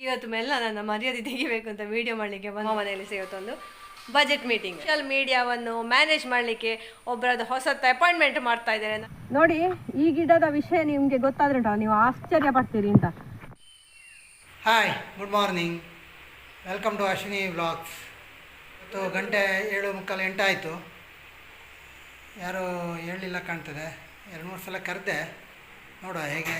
ಇವತ್ತು ಮೇಲೆ ನನ್ನ ಮರ್ಯಾದೆ ತೆಗಿಬೇಕು ಅಂತ ವಿಡಿಯೋ ಮಾಡಲಿಕ್ಕೆ ಬಂದ ಮನೆಯಲ್ಲಿ ಇವತ್ತೊಂದು ಬಜೆಟ್ ಮೀಟಿಂಗ್ ಸೋಷಿಯಲ್ ಮೀಡಿಯಾವನ್ನು ಮ್ಯಾನೇಜ್ ಮಾಡಲಿಕ್ಕೆ ಒಬ್ಬರದ್ದು ಹೊಸತ್ತು ಅಪಾಯಿಂಟ್ಮೆಂಟ್ ಮಾಡ್ತಾ ಇದ್ದಾರೆ ನೋಡಿ ಈ ಗಿಡದ ವಿಷಯ ನಿಮಗೆ ಗೊತ್ತಾದ್ರೆ ಉಂಟಾ ನೀವು ಆಶ್ಚರ್ಯ ಪಡ್ತೀರಿ ಅಂತ. Hi good morning welcome to Ashwini vlogs ಇವತ್ತು ಗಂಟೆ ಏಳು ಮುಕ್ಕಾಲು ಎಂಟಾಯಿತು. ಯಾರೂ ಹೇಳಲಿಲ್ಲ ಕಾಣ್ತದೆ. ಎರಡು ಮೂರು ಸಲ ಕರೆದೆ. ನೋಡುವ ಹೇಗೆ.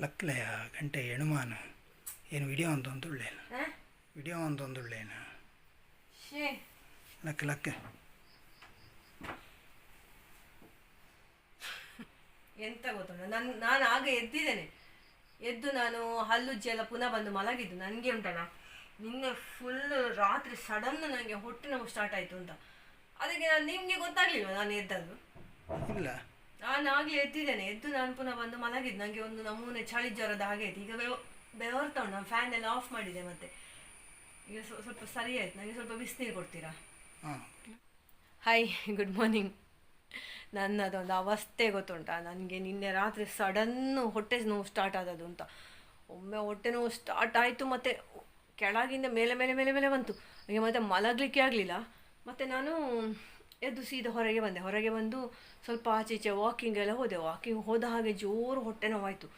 ಲಕ್ಲೆಯ ಗಂಟೆ ಎಣುಮಾನು. ಏನು ವಿಡಿಯೋ ಒಂದು ಒಂದುಳ್ಳೇನು ವಿಡಿಯೋ ಒಂದು ಒಂದುಳ್ಳೇನು ಲಕ್ ಲಕ್ ಎಂತ ಗೊತ್ತುಂಟು? ನಾನು ನಾನು ಆಗ ಎದ್ದಿದ್ದೇನೆ. ಎದ್ದು ನಾನು ಹಲ್ಲುಜ್ಜಿ ಎಲ್ಲ ಪುನಃ ಬಂದು ಮಲಗಿದ್ದು. ನನಗೆ ಉಂಟಲ್ಲ? ನಿನ್ನೆ ಫುಲ್ ರಾತ್ರಿ ಸಡನ್ ನನಗೆ ಹೊಟ್ಟೆ ನೋವು ಸ್ಟಾರ್ಟ್ ಆಯಿತು ಅಂತ. ಅದಕ್ಕೆ ನಾನು ನಿಮಗೆ ಗೊತ್ತಾಗಲಿಲ್ಲ ನಾನು ಎದ್ದದ್ದು? ಇಲ್ಲ. ನಾನು ಆಗಲೇ ಎದ್ದಿದ್ದೇನೆ ಎದ್ದು ನಾನು ಪುನಃ ಬಂದು ಮಲಗಿದ್ದು. ನನಗೆ ಒಂದು ನಮೂನೆ ಚಳಿ ಜ್ವರದ ಹಾಗೆ ಆಯ್ತು. ಈಗ ಬೆವ ಬೆವರ್ತಾ ಉಂಟು. ನಾನು ಫ್ಯಾನ್ ಎಲ್ಲ ಆಫ್ ಮಾಡಿದೆ ಮತ್ತೆ. ಈಗ ಸ್ವ- ಸ್ವಲ್ಪ ಸರಿ ಆಯ್ತು. ನನಗೆ ಸ್ವಲ್ಪ ಬಿಸಿನೀರು ಕೊಡ್ತೀರಾ? ಹಾಂ. ಹಾಯ್ ಗುಡ್ ಮಾರ್ನಿಂಗ್ ನನ್ನದೊಂದು ಅವಸ್ಥೆ ಗೊತ್ತುಂಟಾ. ನನಗೆ ನಿನ್ನೆ ರಾತ್ರಿ ಸಡನ್ನು ಹೊಟ್ಟೆ ನೋವು ಸ್ಟಾರ್ಟ್ ಆದದ್ದು ಅಂತ. ಒಮ್ಮೆ ಹೊಟ್ಟೆ ನೋವು ಸ್ಟಾರ್ಟ್ ಆಯಿತು ಮತ್ತು ಕೆಳಗಿಂದ ಮೇಲೆ ಮೇಲೆ ಮೇಲೆ ಮೇಲೆ ಬಂತು. ನನಗೆ ಮತ್ತೆ ಮಲಗಲಿಕ್ಕೆ ಆಗಲಿಲ್ಲ. ಮತ್ತು ನಾನು ಎದ್ದು ಸೀದಾ ಹೊರಗೆ ಬಂದೆ. ಹೊರಗೆ ಬಂದು ಸ್ವಲ್ಪ ಆಚೆ ಈಚೆ ವಾಕಿಂಗ್ ಎಲ್ಲ ಹೋದೆ. ವಾಕಿಂಗ್ ಹೋದ ಹಾಗೆ ಜೋರು ಹೊಟ್ಟೆ ನೋವಾಯಿತು.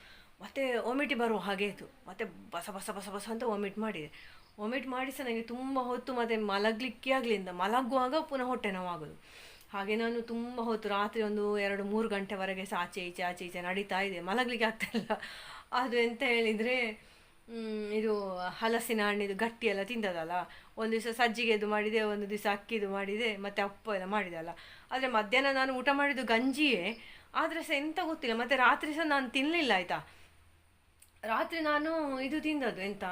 ಮತ್ತು ವಾಮಿಟ್ ಬರುವ ಹಾಗೆ ಆಯಿತು. ಮತ್ತು ಬಸ ಬಸ ಬಸ ಬಸ ಅಂತ ವಾಮಿಟ್ ಮಾಡಿದೆ. ವಾಮಿಟ್ ಮಾಡಿ ಸಹ ನನಗೆ ತುಂಬ ಹೊತ್ತು ಮತ್ತು ಮಲಗಲಿಕ್ಕೆ ಆಗಲಿಲ್ಲ. ಮಲಗುವಾಗ ಪುನಃ ಹೊಟ್ಟೆ ನೋವಾಗೋದು. ಹಾಗೆ ನಾನು ತುಂಬ ಹೊತ್ತು ರಾತ್ರಿ ಒಂದು ಎರಡು, ಮೂರು ಗಂಟೆವರೆಗೆ ಸಹ ಆಚೆ ಈಚೆ ಆಚೆ ಈಚೆ ನಡೀತಾ ಇದೆ. ಮಲಗಲಿಕ್ಕೆ ಆಗ್ತಾಯಿಲ್ಲ ಅದು ಎಂತ ಹೇಳಿದರೆ ಇದು ಹಲಸಿನ ಹಣ್ಣಿದು ಗಟ್ಟಿ ಎಲ್ಲ ತಿಂದದಲ್ಲ? ಒಂದು ದಿವಸ ಸಜ್ಜಿಗೆದು ಮಾಡಿದೆ, ಒಂದು ದಿವಸ ಅಕ್ಕಿದು ಮಾಡಿದೆ, ಮತ್ತು ಅಪ್ಪ ಎಲ್ಲ ಮಾಡಿದಲ್ಲ ಆದರೆ ಮಧ್ಯಾಹ್ನ ನಾನು ಊಟ ಮಾಡಿದ್ದು ಗಂಜಿಯೇ. ಆದರೆ ಸಹ ಎಂತ ಗೊತ್ತಿಲ್ಲ, ಮತ್ತು ರಾತ್ರಿ ಸಹ ನಾನು ತಿನ್ನಲಿಲ್ಲ ಆಯಿತಾ? ರಾತ್ರಿ ನಾನು ಇದು ತಿಂದದ್ದು, ಎಂತ?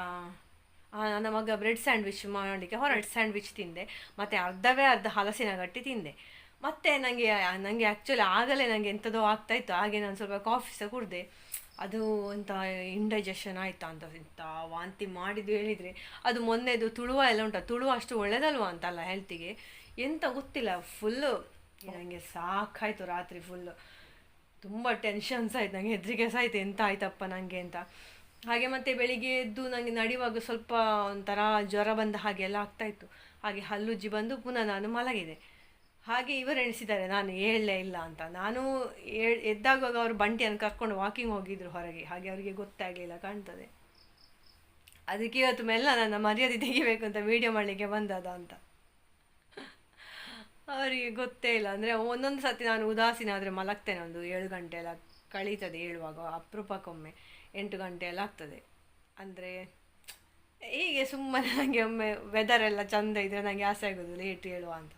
ನನ್ನ ಮಗ ಬ್ರೆಡ್ ಸ್ಯಾಂಡ್ವಿಚ್ ಮಾಡಲಿಕ್ಕೆ ಹೊರಟು ಸ್ಯಾಂಡ್ವಿಚ್ ತಿಂದೆ. ಮತ್ತು ಅರ್ಧವೇ ಅರ್ಧ ಹಲಸಿನ ಗಟ್ಟಿ ತಿಂದೆ. ಮತ್ತು ನನಗೆ ನನಗೆ ಆ್ಯಕ್ಚುಲಿ ಆಗಲೇ ನನಗೆ ಎಂಥದೋ ಆಗ್ತಾಯಿತ್ತು ಹಾಗೆ ನಾನು ಸ್ವಲ್ಪ ಕಾಫಿ ಸಹ ಕುಡಿದೆ. ಅದು ಅಂತ ಇಂಡೈಜೆಷನ್ ಆಯಿತಾ ಅಂತ ಇಂಥ ವಾಂತಿ ಮಾಡಿದ್ದು ಹೇಳಿದರೆ ಅದು ಮೊನ್ನೆದು ತುಳುವ ಎಲ್ಲ ಉಂಟ. ತುಳುವ ಅಷ್ಟು ಒಳ್ಳೇದಲ್ವಾ ಅಂತಲ್ಲ ಹೆಲ್ತಿಗೆ ಎಂತ ಗೊತ್ತಿಲ್ಲ ಫುಲ್ಲು ನನಗೆ ಸಾಕಾಯಿತು ರಾತ್ರಿ ಫುಲ್ಲು ತುಂಬ ಟೆನ್ಷನ್ಸ್ ಆಯ್ತು ನನಗೆ ಹೆದರಿಕೆ ಸಹ ಆಯ್ತು ಎಂತ ಆಯ್ತಪ್ಪ ನನಗೆ ಅಂತ. ಹಾಗೆ ಮತ್ತೆ ಬೆಳಿಗ್ಗೆ ಎದ್ದು ನನಗೆ ನಡೆಯುವಾಗ ಸ್ವಲ್ಪ ಒಂಥರ ಜ್ವರ ಬಂದ ಹಾಗೆ ಎಲ್ಲ ಆಗ್ತಾಯಿತ್ತು ಹಾಗೆ ಹಲ್ಲುಜ್ಜಿ ಬಂದು ಪುನಃ ನಾನು ಮಲಗಿದೆ. ಹಾಗೆ ಇವರು ಎಣಿಸಿದ್ದಾರೆ, ನಾನು ಹೇಳಲೇ ಇಲ್ಲ ಅಂತ. ನಾನು ಎದ್ದಾಗುವಾಗ ಅವರು ಬಂಟಿಯನ್ನು ಕರ್ಕೊಂಡು ವಾಕಿಂಗ್ ಹೋಗಿದ್ರು ಹೊರಗೆ. ಹಾಗೆ ಅವರಿಗೆ ಗೊತ್ತಾಗಲಿಲ್ಲ, ಕಾಣ್ತದೆ. ಅದಕ್ಕೆ ಇವತ್ತು ಮೆಲ್ಲ ನನ್ನ ಮರ್ಯಾದೆ ತೆಗಿಬೇಕು ಅಂತ ವಿಡಿಯೋ ಮಾಡಲಿಕ್ಕೆ ಬಂದದ ಅಂತ. ಅವರಿಗೆ ಗೊತ್ತೇ ಇಲ್ಲ. ಅಂದರೆ ಒಂದೊಂದು ಸತಿ ನಾನು ಉದಾಸೀನ ಆದರೆ ಮಲಗ್ತೇನೆ ಒಂದು ಏಳು ಗಂಟೆ ಎಲ್ಲ ಕಳೀತದೆ ಹೇಳುವಾಗ, ಅಪರೂಪಕ್ಕೊಮ್ಮೆ ಎಂಟು ಗಂಟೆ ಎಲ್ಲ ಆಗ್ತದೆ. ಅಂದರೆ ಹೀಗೆ ಸುಮ್ಮನೆ ನನಗೆ ಒಮ್ಮೆ ವೆದರ್ ಎಲ್ಲ ಚಂದ ಇದ್ದರೆ ನನಗೆ ಆಸೆ ಆಗೋದು, ಲೇಟ್ ಹೇಳುವ ಅಂತ.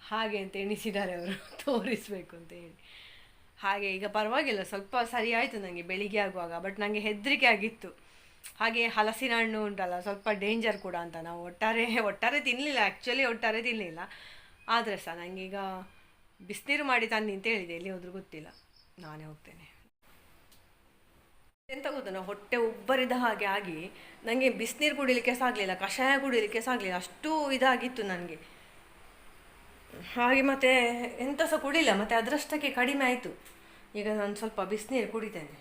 ಹಾಗೆ ಅಂತ ಎಣಿಸಿದ್ದಾರೆ ಅವರು. ತೋರಿಸಬೇಕು ಅಂತ ಹೇಳಿ. ಹಾಗೆ ಈಗ ಪರವಾಗಿಲ್ಲ, ಸ್ವಲ್ಪ ಸರಿ ಆಯಿತು ನನಗೆ ಬೆಳಿಗ್ಗೆ ಆಗುವಾಗ ಬಟ್ ನನಗೆ ಹೆದರಿಕೆ ಆಗಿತ್ತು. ಹಾಗೆ ಹಲಸಿನ ಹಣ್ಣು ಉಂಟಲ್ಲ, ಸ್ವಲ್ಪ ಡೇಂಜರ್ ಕೂಡ ಅಂತ ನಾವು ಒಟ್ಟಾರೆ ಒಟ್ಟಾರೆ ತಿನ್ನಲಿಲ್ಲ ಆ್ಯಕ್ಚುಲಿ ಒಟ್ಟಾರೆ ತಿನ್ನಲಿಲ್ಲ ಆದರೆ ಸಹ ನನಗೀಗ ಬಿಸಿನೀರು ಮಾಡಿ ತನ್ನಿ ಅಂತ ಹೇಳಿದೆ ಎಲ್ಲಿ ಹೋದ್ರೂ ಗೊತ್ತಿಲ್ಲ. ನಾನೇ ಹೋಗ್ತೇನೆ. ಎಂತ ಗೊತ್ತಾ ಹೊಟ್ಟೆ ಉಬ್ಬರಿದ ಹಾಗೆ ಆಗಿ ನನಗೆ ಬಿಸಿನೀರು ಕುಡಿಲಿಕ್ಕೆ ಸಾಗಲಿಲ್ಲ ಕಷಾಯ ಕುಡಿಲಿಕ್ಕೆ ಸಾಗಲಿಲ್ಲ ಅಷ್ಟು ಇದಾಗಿತ್ತು ನನಗೆ ಹಾಗೆ ಮತ್ತೆ ಎಂತ ಸಹ ಕುಡಿಲ್ಲ, ಮತ್ತೆ ಅದರಷ್ಟಕ್ಕೆ ಕಡಿಮೆ ಆಯಿತು. ಈಗ ನಾನು ಸ್ವಲ್ಪ ಬಿಸಿನೀರು ಕುಡಿತೇನೆ.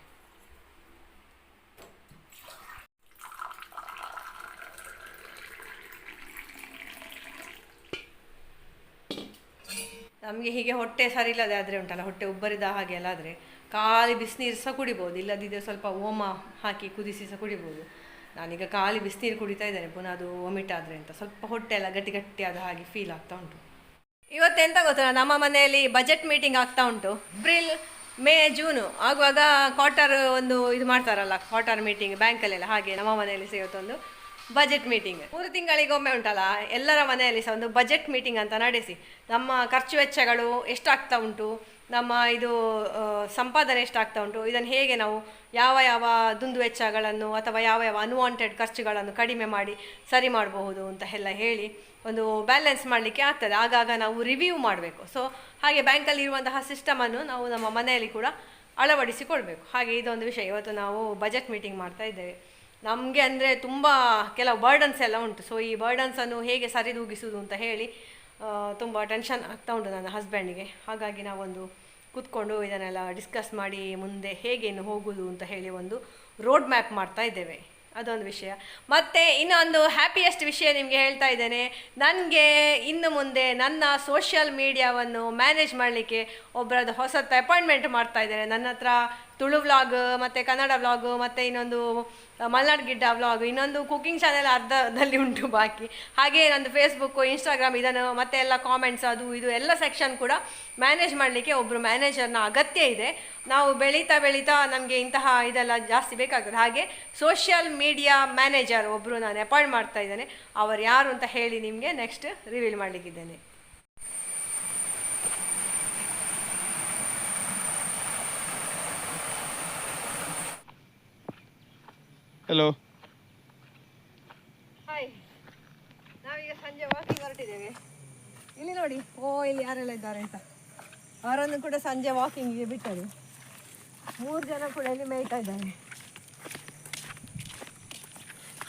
ನಮಗೆ ಹೀಗೆ ಹೊಟ್ಟೆ ಸರಿ ಇಲ್ಲದೆ ಆದರೆ ಉಂಟಲ್ಲ, ಹೊಟ್ಟೆ ಉಬ್ಬರಿದ ಹಾಗೆ ಎಲ್ಲ ಆದರೆ ಖಾಲಿ ಬಿಸಿನೀರು ಸಹ ಕುಡಿಬೋದು ಇಲ್ಲದಿದ್ದರೆ ಸ್ವಲ್ಪ ಓಮ ಹಾಕಿ ಕುದಿಸಿ ಸಹ ಕುಡಿಬೋದು. ನಾನೀಗ ಖಾಲಿ ಬಿಸಿನೀರು ಕುಡಿತಾ ಇದ್ದೇನೆ, ಪುನಃ ಅದು ವಾಮಿಟ್ ಆದರೆ ಅಂತ. ಸ್ವಲ್ಪ ಹೊಟ್ಟೆ ಎಲ್ಲ ಗಟ್ಟಿ ಗಟ್ಟಿ ಆದ ಹಾಗೆ ಫೀಲ್ ಆಗ್ತಾ ಉಂಟು. ಇವತ್ತೆಂತ ಗೊತ್ತಲ್ಲ, ನಮ್ಮ ಮನೆಯಲ್ಲಿ ಬಜೆಟ್ ಮೀಟಿಂಗ್ ಆಗ್ತಾ ಉಂಟು. ಏಪ್ರಿಲ್ ಮೇ ಜೂನು ಆಗುವಾಗ ಕ್ವಾರ್ಟರ್ ಒಂದು ಇದು ಮಾಡ್ತಾರಲ್ಲ ಕ್ವಾರ್ಟರ್ ಮೀಟಿಂಗ್ ಬ್ಯಾಂಕಲ್ಲೆಲ್ಲ ಹಾಗೆ ನಮ್ಮ ಮನೆಯಲ್ಲಿ ಸಿಗುತ್ತೊಂದು ಬಜೆಟ್ ಮೀಟಿಂಗ್ ಮೂರು ತಿಂಗಳಿಗೊಮ್ಮೆ ಉಂಟಲ್ಲ, ಎಲ್ಲರ ಮನೆಯಲ್ಲಿ ಸಹ ಒಂದು ಬಜೆಟ್ ಮೀಟಿಂಗ್ ಅಂತ ನಡೆಸಿ, ನಮ್ಮ ಖರ್ಚು ವೆಚ್ಚಗಳು ಎಷ್ಟಾಗ್ತಾ ಉಂಟು, ನಮ್ಮ ಇದು ಸಂಪಾದನೆ ಸಂಪಾದನೆ ಎಷ್ಟಾಗ್ತಾ ಉಂಟು, ಇದನ್ನು ಹೇಗೆ ನಾವು ಯಾವ ಯಾವ ದುಂದು ವೆಚ್ಚಗಳನ್ನು ಅಥವಾ ಯಾವ ಯಾವ ಅನ್ವಾಂಟೆಡ್ ಖರ್ಚುಗಳನ್ನು ಕಡಿಮೆ ಮಾಡಿ ಸರಿ ಮಾಡಬಹುದು ಅಂತ ಎಲ್ಲ ಹೇಳಿ ಒಂದು ಬ್ಯಾಲೆನ್ಸ್ ಮಾಡಲಿಕ್ಕೆ ಆಗ್ತದೆ. ಆಗಾಗ ನಾವು ರಿವ್ಯೂ ಮಾಡಬೇಕು. ಸೊ ಹಾಗೆ ಬ್ಯಾಂಕಲ್ಲಿ ಇರುವಂತಹ ಸಿಸ್ಟಮನ್ನು ನಾವು ನಮ್ಮ ಮನೆಯಲ್ಲಿ ಕೂಡ ಅಳವಡಿಸಿಕೊಳ್ಬೇಕು. ಹಾಗೆ ಇದೊಂದು ವಿಷಯ. ಇವತ್ತು ನಾವು ಬಜೆಟ್ ಮೀಟಿಂಗ್ ಮಾಡ್ತಾ ಇದ್ದೇವೆ. ನಮಗೆ ಅಂದರೆ ತುಂಬ ಕೆಲವು ಬರ್ಡನ್ಸ್ ಎಲ್ಲ ಉಂಟು. ಸೊ ಈ ಬರ್ಡನ್ಸನ್ನು ಹೇಗೆ ಸರಿದೂಗಿಸುವುದು ಅಂತ ಹೇಳಿ ತುಂಬ ಟೆನ್ಷನ್ ಆಗ್ತಾ ಉಂಟು ನನ್ನ ಹಸ್ಬೆಂಡಿಗೆ ಹಾಗಾಗಿ ನಾವೊಂದು ಕೂತ್ಕೊಂಡು ಇದನ್ನೆಲ್ಲ ಡಿಸ್ಕಸ್ ಮಾಡಿ ಮುಂದೆ ಹೇಗೆ ಇನ್ನು ಹೋಗುವುದು ಅಂತ ಹೇಳಿ ಒಂದು ರೋಡ್ ಮ್ಯಾಪ್ ಮಾಡ್ತಾ ಇದ್ದೇವೆ. ಅದೊಂದು ವಿಷಯ. ಮತ್ತು ಇನ್ನೊಂದು ಹ್ಯಾಪಿಯೆಸ್ಟ್ ವಿಷಯ ನಿಮಗೆ ಹೇಳ್ತಾ ಇದ್ದೇನೆ. ನನಗೆ ಇನ್ನು ಮುಂದೆ ನನ್ನ ಸೋಷಿಯಲ್ ಮೀಡಿಯಾವನ್ನು ಮ್ಯಾನೇಜ್ ಮಾಡಲಿಕ್ಕೆ ಒಬ್ಬರದ್ದು ಹೊಸತ್ತು ಅಪಾಯಿಂಟ್ಮೆಂಟ್ ಮಾಡ್ತಾ ಇದ್ದೇನೆ. ನನ್ನ ಹತ್ರ ತುಳು ವ್ಲಾಗ್ ಮತ್ತು ಕನ್ನಡ ವ್ಲಾಗ್ ಮತ್ತು ಇನ್ನೊಂದು ಮಲ್ನಾಡ್ ಗಿಡ್ಡ ವ್ಲಾಗ್ ಇನ್ನೊಂದು ಕುಕಿಂಗ್ ಚಾನೆಲ್ ಅರ್ಧದಲ್ಲಿ ಉಂಟು ಬಾಕಿ. ಹಾಗೆ ನಂದು ಫೇಸ್ಬುಕ್ಕು ಇನ್ಸ್ಟಾಗ್ರಾಮ್ ಇದನ್ನು, ಮತ್ತೆ ಎಲ್ಲ ಕಾಮೆಂಟ್ಸ್ ಅದು ಇದು ಎಲ್ಲ ಸೆಕ್ಷನ್ ಕೂಡ ಮ್ಯಾನೇಜ್ ಮಾಡಲಿಕ್ಕೆ ಒಬ್ಬರು ಮ್ಯಾನೇಜರ್ನ ಅಗತ್ಯ ಇದೆ. ನಾವು ಬೆಳೀತಾ ಬೆಳೀತಾ ನಮಗೆ ಇಂತಹ ಇದೆಲ್ಲ ಜಾಸ್ತಿ ಬೇಕಾಗ್ತದೆ. ಹಾಗೆ ಸೋಷಿಯಲ್ ಮೀಡಿಯಾ ಮ್ಯಾನೇಜರ್ ಒಬ್ಬರು ನಾನು ಅಪಾಯಿಂಟ್ ಮಾಡ್ತಾ ಇದ್ದೇನೆ. ಅವರು ಯಾರು ಅಂತ ಹೇಳಿ ನಿಮಗೆ ನೆಕ್ಸ್ಟ್ ರಿವೀಲ್ ಮಾಡಲಿಕ್ಕಿದ್ದೇನೆ. ಹಲೋ ಹಾಯ್ ನಾವೀಗ ಸಂಜೆ ವಾಕಿಂಗ್ ಹೊರಟಿದ್ದೇವೆ. ಇಲ್ಲಿ ನೋಡಿ. ಓ, ಇಲ್ಲಿ ಯಾರೆಲ್ಲ ಇದ್ದಾರೆ ಅಂತ. ಅವರನ್ನು ಕೂಡ ಸಂಜೆ ವಾಕಿಂಗಿಗೆ ಬಿಟ್ಟರು. ಮೂರು ಜನ ಕೂಡ ಇಲ್ಲಿ ಮೇಯ್ತಾ ಇದ್ದಾರೆ.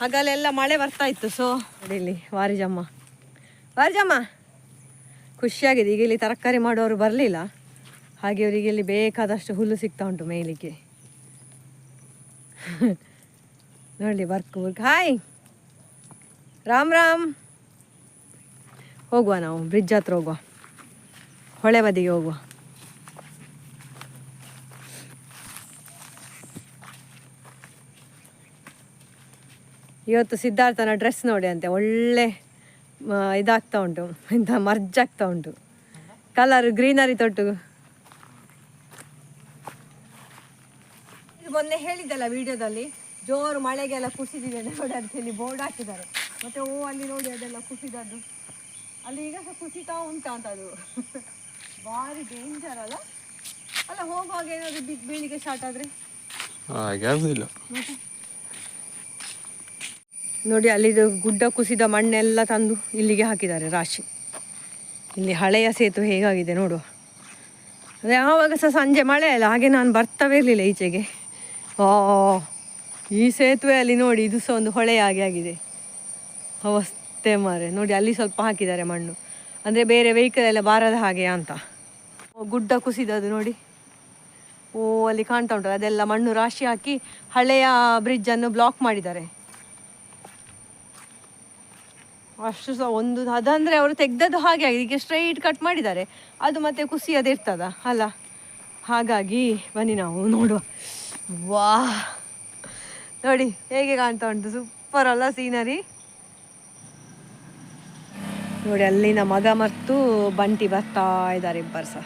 ಹಗಲೆಲ್ಲ ಮಳೆ ಬರ್ತಾ ಇತ್ತು ಸೊ ಇಲ್ಲಿ ವಾರಿಜಮ್ಮ. ವಾರಿಜಮ್ಮ, ಖುಷಿಯಾಗಿದೆ. ಈಗ ಇಲ್ಲಿ ತರಕಾರಿ ಮಾಡೋರು ಬರಲಿಲ್ಲ. ಹಾಗೆ ಅವರಿಗೆ ಇಲ್ಲಿ ಬೇಕಾದಷ್ಟು ಹುಲ್ಲು ಸಿಗ್ತಾ ಉಂಟು ಮೇಯ್ಲಿಕ್ಕೆ. ನೋಡಿ work work hi Ram Ram. ಹೋಗುವ ನಾವು ಬ್ರಿಡ್ಜ್ ಹತ್ರ ಹೋಗುವ. ಹೊಳೆ ಬದಿಗೆ ಹೋಗುವ. ಇವತ್ತು ಸಿದ್ಧಾರ್ಥನ ಡ್ರೆಸ್ ನೋಡಿ ಅಂತೆ, ಒಳ್ಳೆ ಇದಾಗ್ತಾ ಉಂಟು. ಇಂಥ ಮರ್ಜ್ ಆಗ್ತಾ ಉಂಟು. ಕಲರ್ ಗ್ರೀನರಿ ತೊಟ್ಟು. ಮೊನ್ನೆ ಹೇಳಿದ್ದಲ್ಲ ವಿಡಿಯೋದಲ್ಲಿ? ಜೋರು ಮಳೆಗೆಲ್ಲ ಕುಸಿದಿದೆ ನೋಡಿ ಅಂತೇಳಿ ಬೋರ್ಡ್ ಹಾಕಿದ್ದಾರೆ. ಮತ್ತೆ ಓ ಅಲ್ಲಿ ನೋಡಿ ಅದೆಲ್ಲ ಕುಸಿದದ್ದು. ಅಲ್ಲಿ ಈಗ ಸಹ ಕುಸಿತಾ ಉಂಟಾ ಅಂತ ಅದು. ಭಾರಿ ಡೇಂಜರ್ ಅಲ್ಲ? ಅಲ್ಲ ಹೋಗುವಾಗ ಏನಾದ್ರು ಬಿದ್ದು ಬೀಳಿಗೆ ಸ್ಟಾರ್ಟ್ ಆದ್ರೆ? ಹಾಗೆ ನೋಡಿ ಅಲ್ಲಿದು ಗುಡ್ಡ ಕುಸಿದ ಮಣ್ಣೆಲ್ಲ ತಂದು ಇಲ್ಲಿಗೆ ಹಾಕಿದ್ದಾರೆ ರಾಶಿ. ಇಲ್ಲಿ ಹಳೆಯ ಸೇತುವೆ ಹೇಗಾಗಿದೆ ನೋಡುವ. ಅದೇ ಯಾವಾಗ ಸಹ ಸಂಜೆ ಮಳೆ ಅಲ್ಲ ಹಾಗೆ ನಾನು ಬರ್ತವೇ ಇರಲಿಲ್ಲ ಈಚೆಗೆ. ಆ ಈ ಸೇತುವೆಯಲ್ಲಿ ನೋಡಿ ಇದು ಸಹ ಒಂದು ಹೊಳೆ ಹಾಗೆ ಆಗಿದೆ. ಅವಸ್ಥೆ ಮಾರೆ. ನೋಡಿ ಅಲ್ಲಿ ಸ್ವಲ್ಪ ಹಾಕಿದ್ದಾರೆ ಮಣ್ಣು. ಅಂದರೆ ಬೇರೆ ವೆಹಿಕಲ್ ಎಲ್ಲ ಬಾರದ ಹಾಗೆ ಅಂತ. ಗುಡ್ಡ ಕುಸಿದದು ನೋಡಿ. ಓ, ಅಲ್ಲಿ ಕಾಣ್ತಾ ಉಂಟು. ಅದೆಲ್ಲ ಮಣ್ಣು ರಾಶಿ ಹಾಕಿ ಹಳೆಯ ಬ್ರಿಡ್ಜನ್ನು ಬ್ಲಾಕ್ ಮಾಡಿದ್ದಾರೆ. ಅಷ್ಟು ಸಹ ಒಂದು ಅದಂದ್ರೆ ಅವರು ತೆಗ್ದದ್ದು ಹಾಗೆ ಆಗಿದೆ. ಈಗ ಸ್ಟ್ರೈಟ್ ಕಟ್ ಮಾಡಿದ್ದಾರೆ. ಅದು ಮತ್ತೆ ಕುಸಿಯದಿರ್ತದ ಅಲ್ಲ, ಹಾಗಾಗಿ ಬನ್ನಿ ನಾವು ನೋಡುವ. ವಾ ನೋಡಿ, ಹೇಗೆ ಕಾಣ್ತಾ ಉಂಟು? ಸೂಪರ್ ಅಲ್ಲ ಸೀನರಿ ನೋಡಿ, ಅಲ್ಲಿನ ಮಗ ಮತ್ತು ಬಂಟಿ ಬರ್ತಾ ಇದ್ದಾರೆ ಇಬ್ಬರು ಸಹ.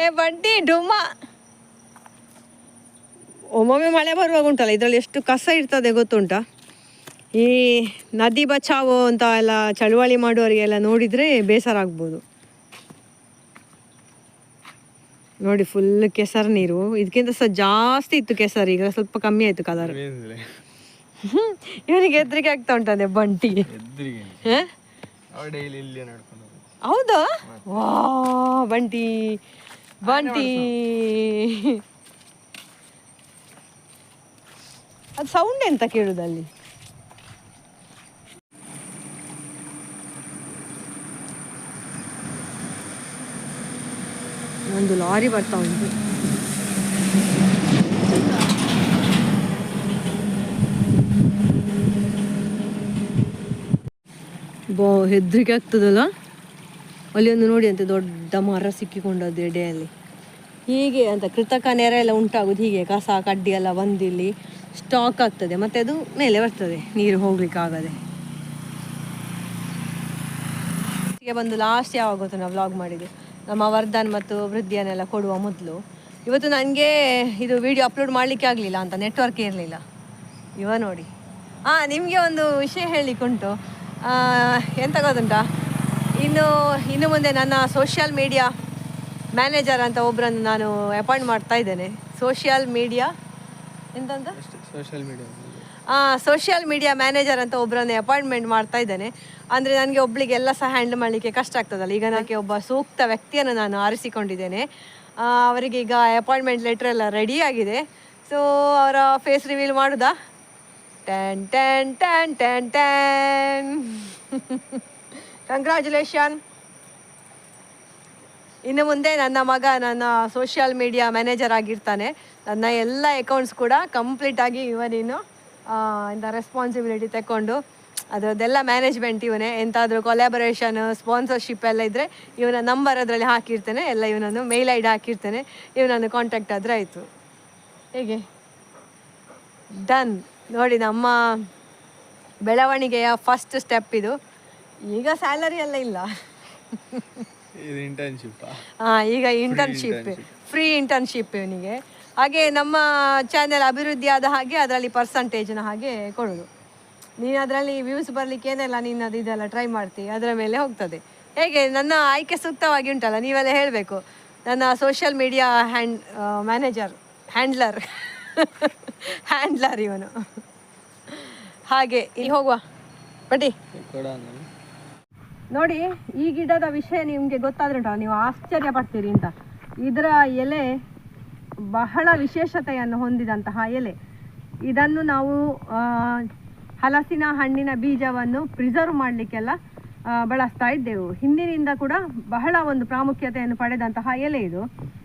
ಏ, ಬಂಟಿ, ಡುಮ್ಮ. ಒಮ್ಮೊಮ್ಮೆ ಮಳೆ ಬರುವಾಗ ಉಂಟಲ್ಲ, ಇದರಲ್ಲಿ ಎಷ್ಟು ಕಸ ಇರ್ತದೆ ಗೊತ್ತುಂಟ? ಈ ನದಿ ಬಚಾವೋ ಅಂತ ಎಲ್ಲ ಚಳುವಳಿ ಮಾಡುವವರಿಗೆಲ್ಲ ನೋಡಿದರೆ ಬೇಸರ ಆಗ್ಬೋದು. ನೋಡಿ ಫುಲ್ ಕೆಸರು ನೀರು. ಇದಕ್ಕಿಂತ ಸಹ ಜಾಸ್ತಿ ಇತ್ತು ಕೆಸರು ಈಗ ಸ್ವಲ್ಪ ಕಮ್ಮಿ ಆಯ್ತು ಕಲರ್ ಇವನಿಗೆ ಹೆದರಿಕೆ ಆಗ್ತಾ ಉಂಟದೆ ಬಂಟಿ. ಹೌದಾ? ವಾ ಬಂಟಿ. ಬಂಟಿ. ಅದು ಸೌಂಡ್ ಎಂತ ಕೇಳುದಲ್ಲಿ ಒಂದು ಲಾರಿ ಬರ್ತಾ ಉಂಟು. ಬೋ, ಹೆದ್ರಿಕೆ ಆಗ್ತದಲ್ಲ? ಅಲ್ಲಿ ಒಂದು ನೋಡಿ ಅಂತ, ದೊಡ್ಡ ಮರ ಸಿಕ್ಕಿಕೊಂಡದ್ದು ಎಡೆಯಲ್ಲಿ. ಹೀಗೆ ಅಂತ, ಕೃತಕ ನೆರೆ ಎಲ್ಲ ಉಂಟಾಗೋದು ಹೀಗೆ, ಕಸ, ಕಡ್ಡಿ ಎಲ್ಲ ಬಂದು ಇಲ್ಲಿ ಸ್ಟಾಕ್ ಆಗ್ತದೆ, ಮತ್ತೆ ಅದು ಮೇಲೆ ಬರ್ತದೆ, ನೀರು ಹೋಗ್ಲಿಕ್ಕೆ ಆಗದೆ ಹೀಗೆ ಬಂದು ಲಾಸ್ಟ್ ಯಾವಾಗ ಗೊತ್ತು ನಾವು ವ್ಲಾಗ್ ಮಾಡಿದ್ದು? ನಮ್ಮ ವರ್ಧನ್ ಮತ್ತು ವೃದ್ಧಿಯನ್ನೆಲ್ಲ ಕೊಡುವ ಮೊದಲು. ಇವತ್ತು ನನಗೆ ಇದು ವಿಡಿಯೋ ಅಪ್ಲೋಡ್ ಮಾಡಲಿಕ್ಕೆ ಆಗಲಿಲ್ಲ ಅಂತ ನೆಟ್ವರ್ಕ್ ಇರಲಿಲ್ಲ. ಇವ ನೋಡಿ. ಹಾಂ ನಿಮಗೆ ಒಂದು ವಿಷಯ ಹೇಳಲಿಕ್ಕುಂಟು ಎಂತ ಗೊತ್ತುಂಟ? ಇನ್ನು ಇನ್ನು ಮುಂದೆ ನನ್ನ ಸೋಷಿಯಲ್ ಮೀಡಿಯಾ ಮ್ಯಾನೇಜರ್ ಅಂತ ಒಬ್ಬರನ್ನು ನಾನು ಅಪಾಯಿಂಟ್ ಮಾಡ್ತಾ ಇದ್ದೇನೆ. Social media ಎಂತಂತ? Social media social media manager ಅಂತ ಒಬ್ಬರನ್ನೇ ಅಪಾಯಿಂಟ್ಮೆಂಟ್ ಮಾಡ್ತಾ ಇದ್ದೇನೆ. ಅಂದರೆ ನನಗೆ ಒಬ್ಳಿಗೆ ಎಲ್ಲ ಸಹ ಹ್ಯಾಂಡಲ್ ಮಾಡಲಿಕ್ಕೆ ಕಷ್ಟ ಆಗ್ತದಲ್ಲ. ಈಗ ನನಗೆ ಒಬ್ಬ ಸೂಕ್ತ ವ್ಯಕ್ತಿಯನ್ನು ನಾನು ಆರಿಸಿಕೊಂಡಿದ್ದೇನೆ. ಅವರಿಗೀಗ ಅಪಾಯಿಂಟ್ಮೆಂಟ್ ಲೆಟರ್ ಎಲ್ಲ ರೆಡಿ ಆಗಿದೆ. ಸೊ ಅವರ ಫೇಸ್ ರಿವೀಲ್ ಮಾಡುದಾ? ಟ್ಯಾನ್ ಟ್ಯಾನ್ ಟ್ಯಾನ್ ಟ್ಯಾನ್ ಟ್ಯಾನ್ ಕಂಗ್ರ್ಯಾಚುಲೇಷನ್ ಇನ್ನು ಮುಂದೆ ನನ್ನ ಮಗ ನನ್ನ ಸೋಷಿಯಲ್ ಮೀಡಿಯಾ ಮ್ಯಾನೇಜರ್ ಆಗಿರ್ತಾನೆ. ನನ್ನ ಎಲ್ಲ ಅಕೌಂಟ್ಸ್ ಕೂಡ ಕಂಪ್ಲೀಟಾಗಿ ಇವನೇನು ಇಂಥ ರೆಸ್ಪಾನ್ಸಿಬಿಲಿಟಿ ತಗೊಂಡು ಅದರದ್ದೆಲ್ಲ ಮ್ಯಾನೇಜ್ಮೆಂಟ್ ಇವನೇ ಎಂತಾದರೂ ಕೊಲ್ಯಾಬರೇಷನ್ ಸ್ಪಾನ್ಸರ್ಶಿಪ್ ಎಲ್ಲ ಇದ್ದರೆ ಇವನ ನಂಬರ್ ಅದರಲ್ಲಿ ಹಾಕಿರ್ತೇನೆ ಎಲ್ಲ ಇವನನ್ನು ಮೇಲ್ ಐ ಡಿ ಹಾಕಿರ್ತೇನೆ ಇವನನ್ನು ಕಾಂಟ್ಯಾಕ್ಟ್ ಆದರೆ ಆಯಿತು. ಹೇಗೆ? ಡನ್ ನೋಡಿ ನಮ್ಮ ಬೆಳವಣಿಗೆಯ ಫಸ್ಟ್ ಸ್ಟೆಪ್ ಇದು. ಈಗ ಸ್ಯಾಲರಿ ಎಲ್ಲ ಇಲ್ಲ. ಇಂಟರ್ನ್ಶಿಪ್ ಹಾಂ ಈಗ ಇಂಟರ್ನ್ಶಿಪ್ ಫ್ರೀ ಇಂಟರ್ನ್ಶಿಪ್ ಇವನಿಗೆ. ಹಾಗೆ ನಮ್ಮ ಚಾನೆಲ್ ಅಭಿವೃದ್ಧಿ ಆದ ಹಾಗೆ ಅದರಲ್ಲಿ ಪರ್ಸಂಟೇಜ್ನ ಹಾಗೆ ಕೊಡೋದು. ನೀನು ಅದರಲ್ಲಿ ವ್ಯೂಸ್ ಬರಲಿಕ್ಕೆ ಏನೆಲ್ಲ ನೀನು ಅದು ಇದೆಲ್ಲ ಟ್ರೈ ಮಾಡ್ತಿ ಅದರ ಮೇಲೆ ಹೋಗ್ತದೆ. ಹೇಗೆ ನನ್ನ ಆಯ್ಕೆ ಸೂಕ್ತವಾಗಿ ಉಂಟಲ್ಲ ನೀವೆಲ್ಲ ಹೇಳಬೇಕು. ನನ್ನ social media hand manager handler handler ಇವನು. ಹಾಗೆ ಇಲ್ಲಿ ಹೋಗುವ. ಬಡ್ಡಿ ನೋಡಿ ಈ ಗಿಡದ ವಿಷಯ ನಿಮಗೆ ಗೊತ್ತಾದ್ರೆ ನೀವು ಆಶ್ಚರ್ಯ ಪಡ್ತೀರಿ ಅಂತ. ಇದರ ಎಲೆ ಬಹಳ ವಿಶೇಷತೆಯನ್ನು ಹೊಂದಿದಂತಹ ಎಲೆ. ಇದನ್ನು ನಾವು ಹಲಸಿನ ಹಣ್ಣಿನ ಬೀಜವನ್ನು ಪ್ರಿಸರ್ವ್ ಮಾಡಲಿಕ್ಕೆಲ್ಲ ಬಳಸ್ತಾ ಇದ್ದೆವು. ಹಿಂದಿನಿಂದ ಕೂಡ ಬಹಳ ಒಂದು ಪ್ರಾಮುಖ್ಯತೆಯನ್ನು ಪಡೆದಂತಹ ಎಲೆ ಇದು.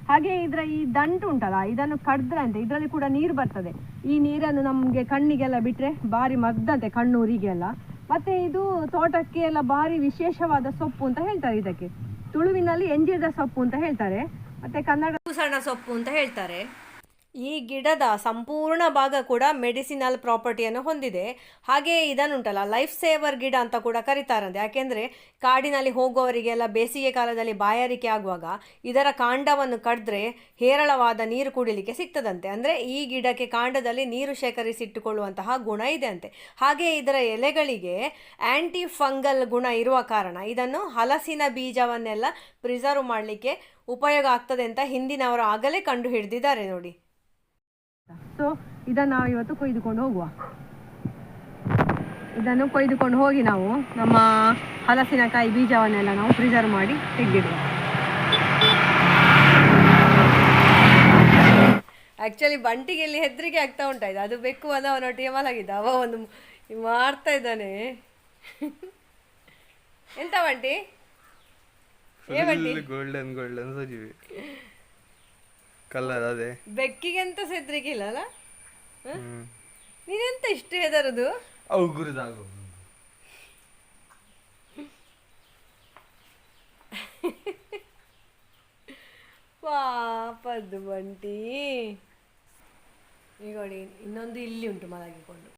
ಹಾಗೆ ಇದರ ಈ ದಂಟು ಉಂಟಲ್ಲ, ಇದನ್ನು ಕಡ್ದ್ರೆ ಅಂತೆ, ಇದರಲ್ಲಿ ಕೂಡ ನೀರು ಬರ್ತದೆ. ಈ ನೀರನ್ನು ನಮಗೆ ಕಣ್ಣಿಗೆಲ್ಲ ಬಿಟ್ಟರೆ ಭಾರಿ ಮದ್ದಂತೆ ಕಣ್ಣೂರಿಗೆಲ್ಲ. ಮತ್ತೆ ಇದು ತೋಟಕ್ಕೆ ಎಲ್ಲ ಭಾರಿ ವಿಶೇಷವಾದ ಸೊಪ್ಪು ಅಂತ ಹೇಳ್ತಾರೆ ಇದಕ್ಕೆ. ತುಳುವಿನಲ್ಲಿ ಎಂಜಿರದ ಸೊಪ್ಪು ಅಂತ ಹೇಳ್ತಾರೆ. ಮತ್ತೆ ಕನ್ನಡ ಸಣ್ಣ ಸೊಪ್ಪು ಅಂತ ಹೇಳ್ತಾರೆ. ಈ ಗಿಡದ ಸಂಪೂರ್ಣ ಭಾಗ ಕೂಡ ಮೆಡಿಸಿನಲ್ ಪ್ರಾಪರ್ಟಿಯನ್ನು ಹೊಂದಿದೆ. ಹಾಗೆ ಇದನ್ನುಂಟಲ್ಲ, ಲೈಫ್ ಸೇವರ್ ಗಿಡ ಅಂತ ಕೂಡ ಕರೀತಾರಂತೆ. ಯಾಕೆಂದರೆ ಕಾಡಿನಲ್ಲಿ ಹೋಗುವವರಿಗೆಲ್ಲ ಬೇಸಿಗೆ ಕಾಲದಲ್ಲಿ ಬಾಯಾರಿಕೆ ಆಗುವಾಗ ಇದರ ಕಾಂಡವನ್ನು ಕಡಿದ್ರೆ ಹೇರಳವಾದ ನೀರು ಕುಡಿಲಿಕ್ಕೆ ಸಿಗ್ತದಂತೆ. ಅಂದರೆ ಈ ಗಿಡಕ್ಕೆ ಕಾಂಡದಲ್ಲಿ ನೀರು ಶೇಖರಿಸಿಟ್ಟುಕೊಳ್ಳುವಂತಹ ಗುಣ ಇದೆ ಅಂತೆ. ಹಾಗೆ ಇದರ ಎಲೆಗಳಿಗೆ ಆ್ಯಂಟಿ ಫಂಗಲ್ ಗುಣ ಇರುವ ಕಾರಣ ಇದನ್ನು ಹಲಸಿನ ಬೀಜವನ್ನೆಲ್ಲ ಪ್ರಿಸರ್ವ್ ಮಾಡಲಿಕ್ಕೆ ಉಪಯೋಗ ಆಗ್ತದೆ ಅಂತ ಹಿಂದಿನವರು ಆಗಲೇ ಕಂಡು ಹಿಡಿದಿದ್ದಾರೆ ನೋಡಿ. ಸೊ ಇದನ್ನು ನಾವು ಇವತ್ತು ಕೊಯ್ದುಕೊಂಡು ಹೋಗುವ. ಇದನ್ನು ಕೊಯ್ದುಕೊಂಡು ಹೋಗಿ ನಾವು ನಮ್ಮ ಹಲಸಿನಕಾಯಿ ಬೀಜವನ್ನೆಲ್ಲ ನಾವು ಪ್ರಿಸರ್ವ್ ಮಾಡಿ ತೆಗೆದಿಡುವ. ಆ್ಯಕ್ಚುಲಿ ಬಂಟಿಗೆ ಇಲ್ಲಿ ಹೆದರಿಕೆ ಆಗ್ತಾ ಉಂಟಾ ಇದು. ಅದು ಬೆಕ್ಕು ಅದ ಅವನೊಟ್ಟಿಗೆ ಮಲಗಿದ್ದ. ಅವ ಒಂದು ಮಾಡ್ತಾ ಇದ್ದಾನೆ. ಎಂತ ಬಂಟಿ? ಬಂಟಿ ಗೋಲ್ಡನ್ ಗೋಲ್ಡನ್ ಸಜೀವಿ. ಕಲರ್ ಅದೇ. ಬೆಕ್ಕಿಗೆಂತ ಹೆದರಿಕೆ ಇಲ್ಲ ಅಲ್ಲ ನೀನೆಂತ ಇಷ್ಟು ಹೆದರದು? ಅವು ಗುರುದಾಗು ಪಾಪದ್ದು ಬಂಟಿ. ಈಗ ನೋಡಿ ಇನ್ನೊಂದು ಇಲ್ಲಿ ಉಂಟು ಮಲಗಿಕೊಂಡು.